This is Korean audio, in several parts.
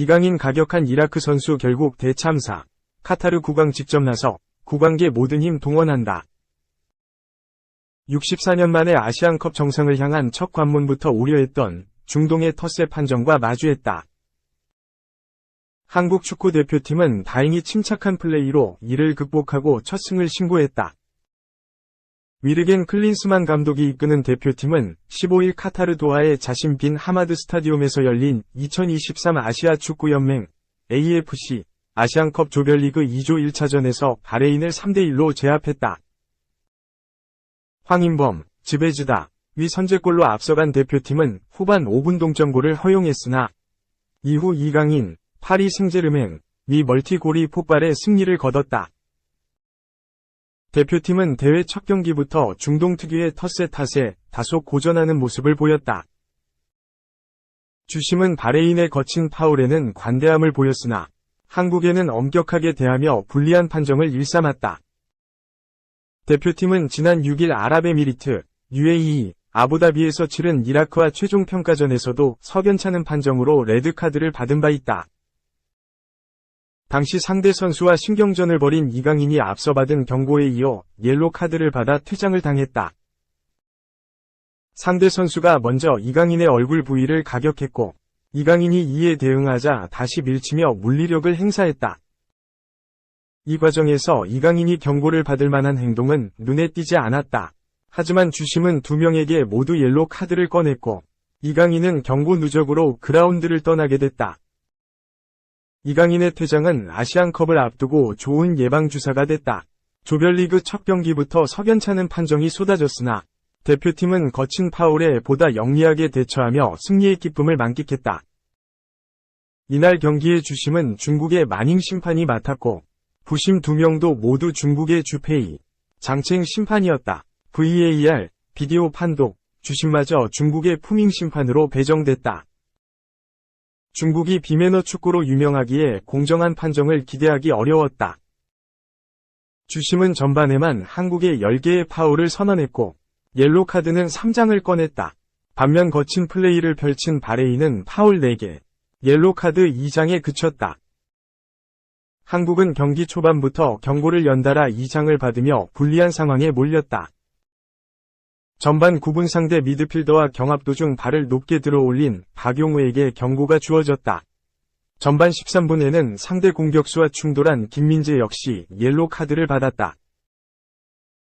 이강인 가격한 이라크 선수 결국 대참사. 카타르 국왕 직접 나서 국왕계 모든 힘 동원한다. 64년 만에 아시안컵 정상을 향한 첫 관문부터 우려했던 중동의 텃세 판정과 마주했다. 한국 축구 대표팀은 다행히 침착한 플레이로 이를 극복하고 첫 승을 신고했다. 위르겐 클린스만 감독이 이끄는 대표팀은 15일 카타르 도하의 자신 빈 하마드 스타디움에서 열린 2023 아시아 축구연맹 AFC 아시안컵 조별리그 2조 1차전에서 바레인을 3대1로 제압했다. 황인범, 지베즈다, 위 선제골로 앞서간 대표팀은 후반 5분 동점골을 허용했으나 이후 이강인, 파리 생제르맹, 위 멀티골이 폭발해 승리를 거뒀다. 대표팀은 대회 첫 경기부터 중동 특유의 텃세 탓에 다소 고전하는 모습을 보였다. 주심은 바레인의 거친 파울에는 관대함을 보였으나 한국에는 엄격하게 대하며 불리한 판정을 일삼았다. 대표팀은 지난 6일 아랍에미리트, UAE, 아부다비에서 치른 이라크와 최종 평가전에서도 석연찮은 판정으로 레드카드를 받은 바 있다. 당시 상대 선수와 신경전을 벌인 이강인이 앞서 받은 경고에 이어 옐로 카드를 받아 퇴장을 당했다. 상대 선수가 먼저 이강인의 얼굴 부위를 가격했고 이강인이 이에 대응하자 다시 밀치며 물리력을 행사했다. 이 과정에서 이강인이 경고를 받을 만한 행동은 눈에 띄지 않았다. 하지만 주심은 두 명에게 모두 옐로 카드를 꺼냈고 이강인은 경고 누적으로 그라운드를 떠나게 됐다. 이강인의 퇴장은 아시안컵을 앞두고 좋은 예방주사가 됐다. 조별리그 첫 경기부터 석연찮은 판정이 쏟아졌으나 대표팀은 거친 파울에 보다 영리하게 대처하며 승리의 기쁨을 만끽했다. 이날 경기의 주심은 중국의 마닝 심판이 맡았고 부심 두 명도 모두 중국의 주페이, 장첸 심판이었다. VAR, 비디오 판독, 주심마저 중국의 푸밍 심판으로 배정됐다. 중국이 비매너 축구로 유명하기에 공정한 판정을 기대하기 어려웠다. 주심은 전반에만 한국의 10개의 파울을 선언했고 옐로 카드는 3장을 꺼냈다. 반면 거친 플레이를 펼친 바레인은 파울 4개, 옐로 카드 2장에 그쳤다. 한국은 경기 초반부터 경고를 연달아 2장을 받으며 불리한 상황에 몰렸다. 전반 9분 상대 미드필더와 경합 도중 발을 높게 들어 올린 박용우에게 경고가 주어졌다. 전반 13분에는 상대 공격수와 충돌한 김민재 역시 옐로 카드를 받았다.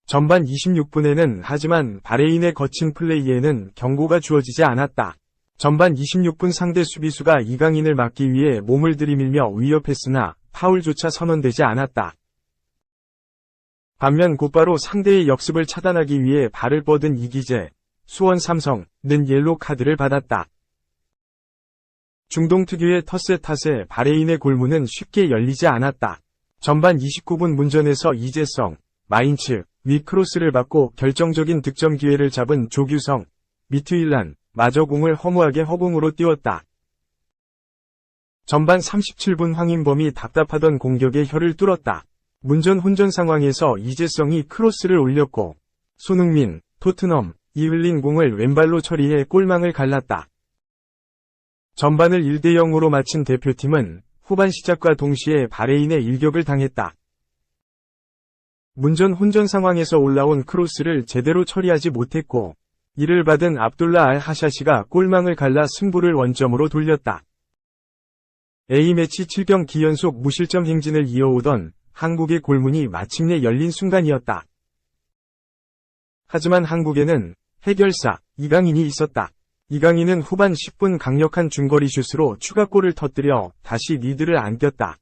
전반 26분에는 하지만 바레인의 거친 플레이에는 경고가 주어지지 않았다. 전반 26분 상대 수비수가 이강인을 막기 위해 몸을 들이밀며 위협했으나 파울조차 선언되지 않았다. 반면 곧바로 상대의 역습을 차단하기 위해 발을 뻗은 이기재, 수원 삼성는 옐로 카드를 받았다. 중동 특유의 텃세 탓에 바레인의 골문은 쉽게 열리지 않았다. 전반 29분 문전에서 이재성, 마인츠, 위 크로스를 받고 결정적인 득점 기회를 잡은 조규성, 미트일란, 마저 공을 허무하게 허공으로 띄웠다. 전반 37분 황인범이 답답하던 공격에 혀를 뚫었다. 문전 혼전 상황에서 이재성이 크로스를 올렸고 손흥민, 토트넘, 이흘린 공을 왼발로 처리해 골망을 갈랐다. 전반을 1대 0으로 마친 대표팀은 후반 시작과 동시에 바레인의 일격을 당했다. 문전 혼전 상황에서 올라온 크로스를 제대로 처리하지 못했고 이를 받은 압둘라 알 하샤시가 골망을 갈라 승부를 원점으로 돌렸다. A매치 7경 기 연속 무실점 행진을 이어오던 한국의 골문이 마침내 열린 순간이었다. 하지만 한국에는 해결사 이강인이 있었다. 이강인은 후반 10분 강력한 중거리 슛으로 추가골을 터뜨려 다시 리드를 안겼다.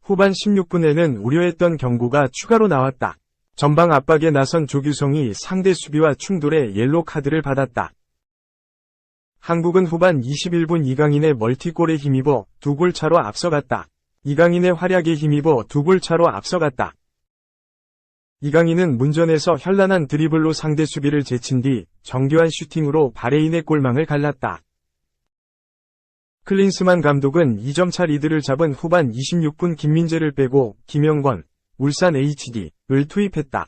후반 16분에는 우려했던 경고가 추가로 나왔다. 전방 압박에 나선 조규성이 상대 수비와 충돌해 옐로 카드를 받았다. 한국은 후반 21분 이강인의 멀티골에 힘입어 두 골 차로 앞서갔다. 이강인의 활약에 힘입어 두 골 차로 앞서갔다. 이강인은 문전에서 현란한 드리블로 상대 수비를 제친 뒤 정교한 슈팅으로 바레인의 골망을 갈랐다. 클린스만 감독은 2점차 리드를 잡은 후반 26분 김민재를 빼고 김영권, 울산 HD를 투입했다.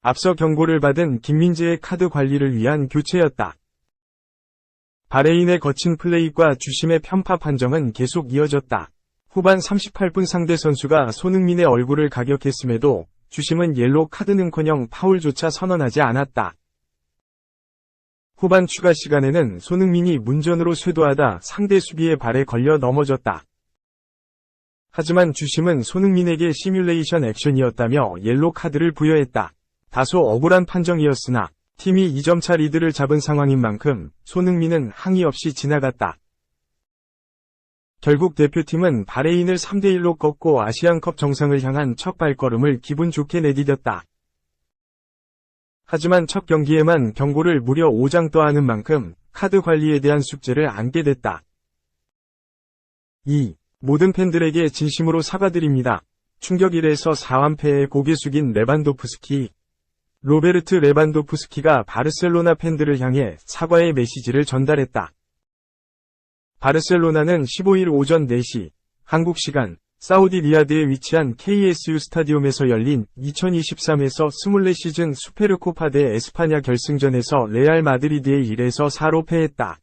앞서 경고를 받은 김민재의 카드 관리를 위한 교체였다. 바레인의 거친 플레이과 주심의 편파 판정은 계속 이어졌다. 후반 38분 상대 선수가 손흥민의 얼굴을 가격했음에도 주심은 옐로 카드는커녕 파울조차 선언하지 않았다. 후반 추가 시간에는 손흥민이 문전으로 쇄도하다 상대 수비의 발에 걸려 넘어졌다. 하지만 주심은 손흥민에게 시뮬레이션 액션이었다며 옐로 카드를 부여했다. 다소 억울한 판정이었으나 팀이 2점차 리드를 잡은 상황인 만큼 손흥민은 항의 없이 지나갔다. 결국 대표팀은 바레인을 3대1로 꺾고 아시안컵 정상을 향한 첫 발걸음을 기분 좋게 내디뎠다. 하지만 첫 경기에만 경고를 무려 5장 떠하는 만큼 카드 관리에 대한 숙제를 안게 됐다. 2. 모든 팬들에게 진심으로 사과드립니다. 충격 1에서 4완패에 고개 숙인 레반도프스키. 로베르트 레반도프스키가 바르셀로나 팬들을 향해 사과의 메시지를 전달했다. 바르셀로나는 15일 오전 4시 한국 시간 사우디 리야드에 위치한 KSU 스타디움에서 열린 2023에서 24시즌 수페르코파 대 에스파냐 결승전에서 레알 마드리드에 1에서 4로 패했다.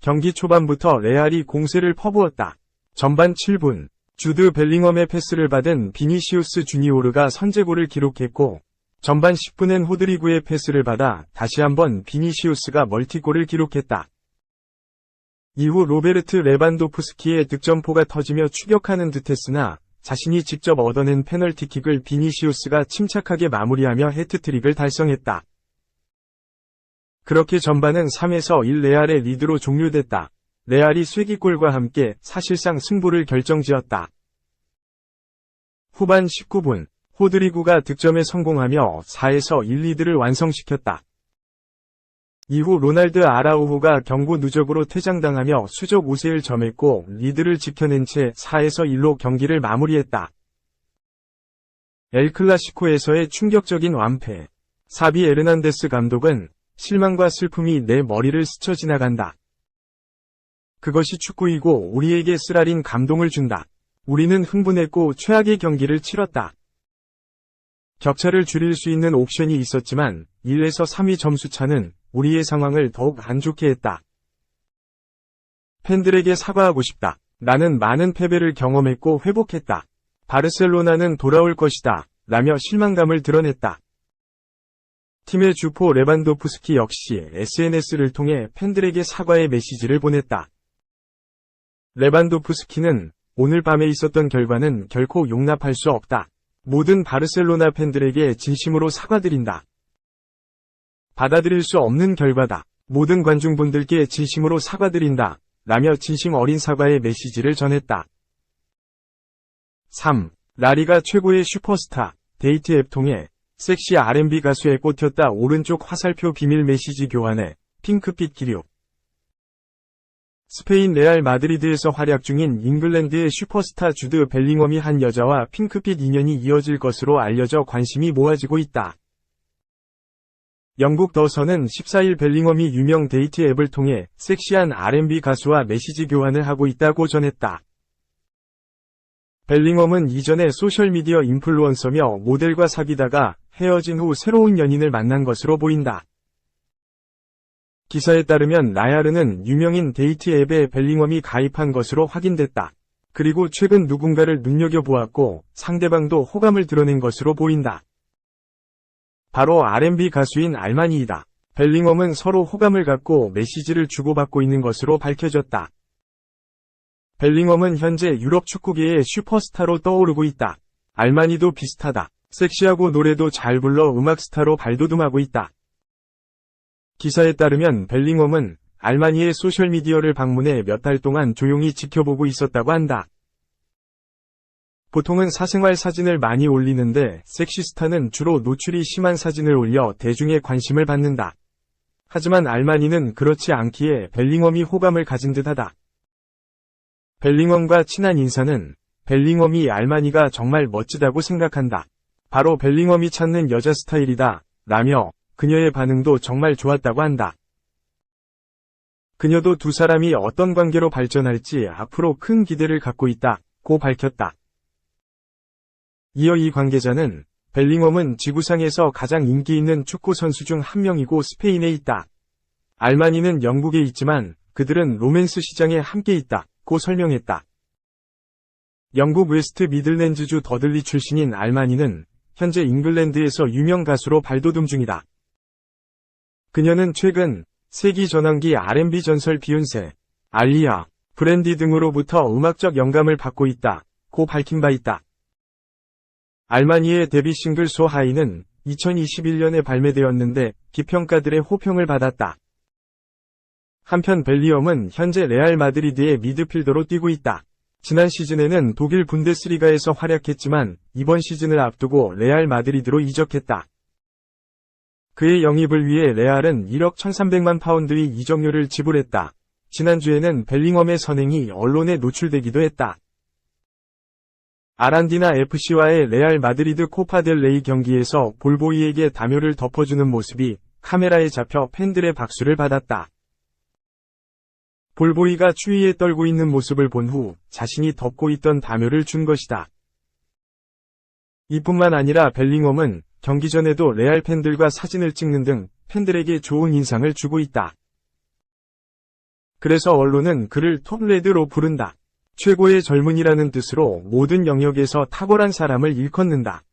경기 초반부터 레알이 공세를 퍼부었다. 전반 7분 주드 벨링엄의 패스를 받은 비니시우스 주니오르가 선제골을 기록했고 전반 10분엔 호드리구의 패스를 받아 다시 한번 비니시우스가 멀티골을 기록했다. 이후 로베르트 레반도프스키의 득점포가 터지며 추격하는 듯했으나 자신이 직접 얻어낸 페널티킥을 비니시우스가 침착하게 마무리하며 해트트릭을 달성했다. 그렇게 전반은 3에서 1 레알의 리드로 종료됐다. 레알이 쐐기골과 함께 사실상 승부를 결정지었다. 후반 19분, 호드리구가 득점에 성공하며 4에서 1 리드를 완성시켰다. 이후 로날드 아라우호가 경고 누적으로 퇴장당하며 수적 우세를 점했고 리드를 지켜낸 채 4에서 1로 경기를 마무리했다. 엘클라시코에서의 충격적인 완패. 사비 에르난데스 감독은 실망과 슬픔이 내 머리를 스쳐 지나간다. 그것이 축구이고 우리에게 쓰라린 감동을 준다. 우리는 흥분했고 최악의 경기를 치렀다. 격차를 줄일 수 있는 옵션이 있었지만 1에서 3위 점수차는 우리의 상황을 더욱 안 좋게 했다. 팬들에게 사과하고 싶다. 나는 많은 패배를 경험했고 회복했다. 바르셀로나는 돌아올 것이다. 라며 실망감을 드러냈다. 팀의 주포 레반도프스키 역시 SNS를 통해 팬들에게 사과의 메시지를 보냈다. 레반도프스키는 오늘 밤에 있었던 결과는 결코 용납할 수 없다. 모든 바르셀로나 팬들에게 진심으로 사과드린다. 받아들일 수 없는 결과다. 모든 관중분들께 진심으로 사과드린다. 라며 진심 어린 사과의 메시지를 전했다. 3. 라리가 최고의 슈퍼스타, 데이트 앱 통해 섹시 R&B 가수에 꽂혔다 오른쪽 화살표 비밀 메시지 교환에 핑크빛 기류. 스페인 레알 마드리드에서 활약 중인 잉글랜드의 슈퍼스타 주드 벨링엄이 한 여자와 핑크빛 인연이 이어질 것으로 알려져 관심이 모아지고 있다. 영국 더선은 14일 벨링엄이 유명 데이트 앱을 통해 섹시한 R&B 가수와 메시지 교환을 하고 있다고 전했다. 벨링엄은 이전에 소셜미디어 인플루언서며 모델과 사귀다가 헤어진 후 새로운 연인을 만난 것으로 보인다. 기사에 따르면 나야르는 유명인 데이트 앱에 벨링엄이 가입한 것으로 확인됐다. 그리고 최근 누군가를 눈여겨보았고 상대방도 호감을 드러낸 것으로 보인다. 바로 R&B 가수인 알마니이다. 벨링엄은 서로 호감을 갖고 메시지를 주고받고 있는 것으로 밝혀졌다. 벨링엄은 현재 유럽 축구계의 슈퍼스타로 떠오르고 있다. 알마니도 비슷하다. 섹시하고 노래도 잘 불러 음악 스타로 발돋움하고 있다. 기사에 따르면 벨링엄은 알마니의 소셜미디어를 방문해 몇 달 동안 조용히 지켜보고 있었다고 한다. 보통은 사생활 사진을 많이 올리는데 섹시스타는 주로 노출이 심한 사진을 올려 대중의 관심을 받는다. 하지만 알마니는 그렇지 않기에 벨링엄이 호감을 가진 듯하다. 벨링엄과 친한 인사는 벨링엄이 알마니가 정말 멋지다고 생각한다. 바로 벨링엄이 찾는 여자 스타일이다. 라며 그녀의 반응도 정말 좋았다고 한다. 그녀도 두 사람이 어떤 관계로 발전할지 앞으로 큰 기대를 갖고 있다. 고 밝혔다. 이어 이 관계자는 벨링엄은 지구상에서 가장 인기 있는 축구 선수 중 한 명이고 스페인에 있다. 알마니는 영국에 있지만 그들은 로맨스 시장에 함께 있다. 고 설명했다. 영국 웨스트 미들랜드주 더들리 출신인 알마니는 현재 잉글랜드에서 유명 가수로 발돋움 중이다. 그녀는 최근 세기 전환기 R&B 전설 비욘세, 알리아, 브랜디 등으로부터 음악적 영감을 받고 있다. 고 밝힌 바 있다. 알마니의 데뷔 싱글 소하이는 2021년에 발매되었는데 비평가들의 호평을 받았다. 한편 벨리엄은 현재 레알 마드리드의 미드필더로 뛰고 있다. 지난 시즌에는 독일 분데스리가에서 활약했지만 이번 시즌을 앞두고 레알 마드리드로 이적했다. 그의 영입을 위해 레알은 1억 1300만 파운드의 이적료를 지불했다. 지난주에는 벨링엄의 선행이 언론에 노출되기도 했다. 아란디나 FC와의 레알 마드리드 코파델 레이 경기에서 볼보이에게 담요를 덮어주는 모습이 카메라에 잡혀 팬들의 박수를 받았다. 볼보이가 추위에 떨고 있는 모습을 본 후 자신이 덮고 있던 담요를 준 것이다. 이뿐만 아니라 벨링엄은 경기 전에도 레알 팬들과 사진을 찍는 등 팬들에게 좋은 인상을 주고 있다. 그래서 언론은 그를 톱레드로 부른다. 최고의 젊은이라는 뜻으로 모든 영역에서 탁월한 사람을 일컫는다.